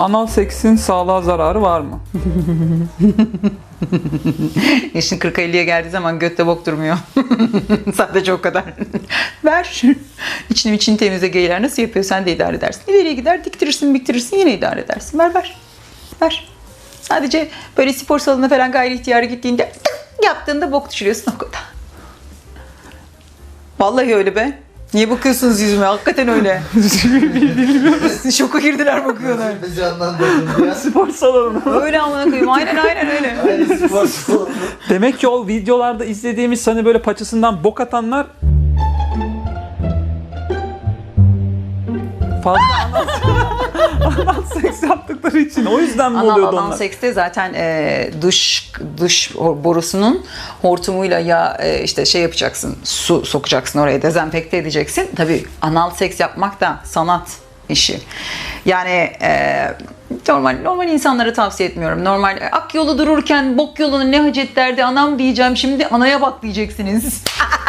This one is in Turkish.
Anal seksin sağlığa zararı var mı? Yaşın 40-50'ye geldiği zaman götte bok durmuyor. Sadece o kadar. Ver. İçini içini temizle geyler nasıl yapıyor sen de idare edersin. İleriye gider diktirirsin biktirirsin yine idare edersin. Ver ver. Ver. Sadece böyle spor salonuna falan gayri ihtiyarı gittiğinde yaptığında bok düşürüyorsun o kadar. Vallahi öyle be. Niye bakıyorsunuz yüzüme? Hakikaten öyle. Şoka girdiler bakıyorlar. Bir canlandırdım ya. Spor salonu. Öyle amına koyayım. Aynen aynen öyle. Aynı spor salonu. Demek ki o videolarda izlediğimiz hani böyle paçasından bok atanlar fazla anal seks yaptıkları için. O yüzden mi Anal, oluyordu anal onlar? sekste zaten e, duş duş borusunun hortumuyla ya e, işte şey yapacaksın su sokacaksın oraya dezenfekte edeceksin. Tabii anal seks yapmak da sanat işi. Yani e, normal normal insanlara tavsiye etmiyorum. Normal ak yolu dururken bok yolunu ne hacet derdi anam diyeceğim şimdi anaya bak diyeceksiniz.